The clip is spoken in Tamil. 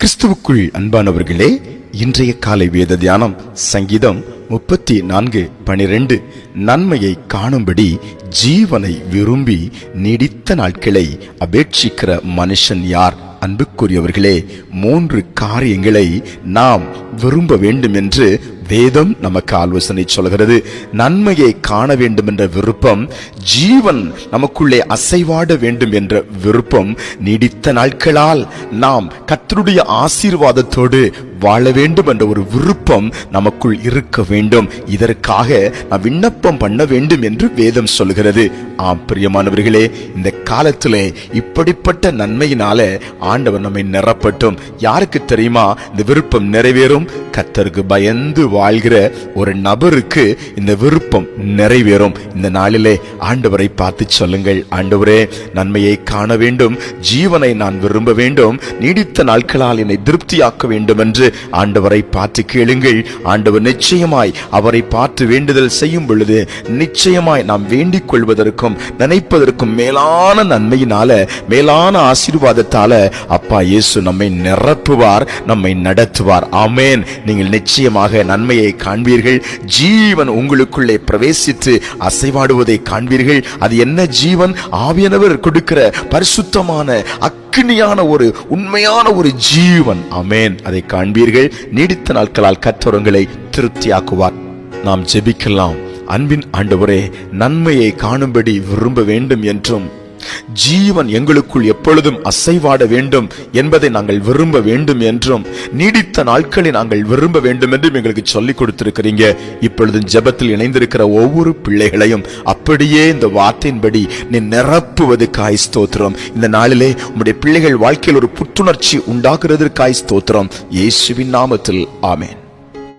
கிறிஸ்துவுக்குள் அன்பானவர்களே இன்றைய காலை வேத தியானம் சங்கீதம் முப்பத்தி நான்கு பனிரெண்டு. நன்மையை காணும்படி ஜீவனை விரும்பி நீடித்த நாட்களை அபேட்சிக்கிற மனுஷன் யார்? அன்புக்குரியவர்களே மூன்று காரியங்களை நாம் விரும்ப வேண்டும் என்று வேதம் நமக்கு ஆலோசனை சொல்கிறது. நன்மையை காண வேண்டும் என்ற விருப்பம் ஜீவன் நமக்குள்ளே அசைவாட வேண்டும் என்ற விருப்பம் நீடித்த நாட்களால் நாம் கத்தருடைய ஆசீர்வாதத்தோடு வாழ வேண்டும் என்ற ஒரு விருப்பம் நமக்குள் இருக்க வேண்டும். இதற்காக நாம் விண்ணப்பம் பண்ண வேண்டும் என்று வேதம் சொல்கிறது. ஆம் பிரியமானவர்களே இந்த காலத்திலே இப்படிப்பட்ட நன்மையினால ஆண்டவர் நம்மை நிரப்பட்டும். யாருக்கு தெரியுமா? இந்த விருப்பம் நிறைவேறும். கத்தருக்கு பயந்து வாழ்கிற ஒரு நபருக்கு இந்த விருப்பம் நிறைவேறும். இந்த நாளிலே ஆண்டவரை பார்த்து சொல்லுங்கள். ஆண்டவரே நன்மையை காண வேண்டும். ஜீவனை நான் விரும்ப வேண்டும். நீடித்த நாட்களால் என்னை திருப்தியாக்க வேண்டும் என்று ஆண்டவரை பார்த்து கேளுங்கள். ஆண்டவர் நிச்சயமாய் அவரை பார்த்து வேண்டுதல் செய்யும் பொழுது நிச்சயமாய் நாம் வேண்டிக் கொள்வதற்கும் நினைப்பதற்கும் மேலான நன்மையினால மேலான ஆசீர்வாதத்தால அப்பா இயேசு நம்மை நிரப்புவார் நம்மை நடத்துவார். ஆமேன். நீங்கள் நிச்சயமாக நன்மையை காண்பீர்கள். ஜீவன் உங்களுக்குள்ளே பிரவேசித்து அசைவாடுவதை காண்பீர்கள். அது என்ன ஜீவன்? ஆவியனவர் கொடுக்கிற பரிசுத்தமான அக்னியான ஒரு உண்மையான ஒரு ஜீவன். அமேன் அதை காண்பீர்கள். நீடித்த நாட்களால் கற்றவங்களை திருப்தியாக்குவார். நாம் ஜெபிக்கலாம். அன்பின் ஆண்டவரே நன்மையை காணும்படி விரும்ப வேண்டும் என்றும் ஜீவன் எங்களுக்குள் எப்பொழுதும் அசைவாட வேண்டும் என்பதை நாங்கள் விரும்ப வேண்டும் என்றும் நீடித்த நாட்களை நாங்கள் விரும்ப வேண்டும் என்றும் எங்களுக்கு சொல்லிக் கொடுத்திருக்கிறீங்க. இப்பொழுது ஜெபத்தில் இணைந்திருக்கிற ஒவ்வொரு பிள்ளைகளையும் அப்படியே இந்த வார்த்தையின்படி நீ நிரப்புவதற்காய் ஸ்தோத்திரம். இந்த நாளிலே உங்களுடைய பிள்ளைகள் வாழ்க்கையில் ஒரு புத்துணர்ச்சி உண்டாக்குறதற்காய் ஸ்தோத்திரம். இயேசுவின் நாமத்தில் ஆமேன்.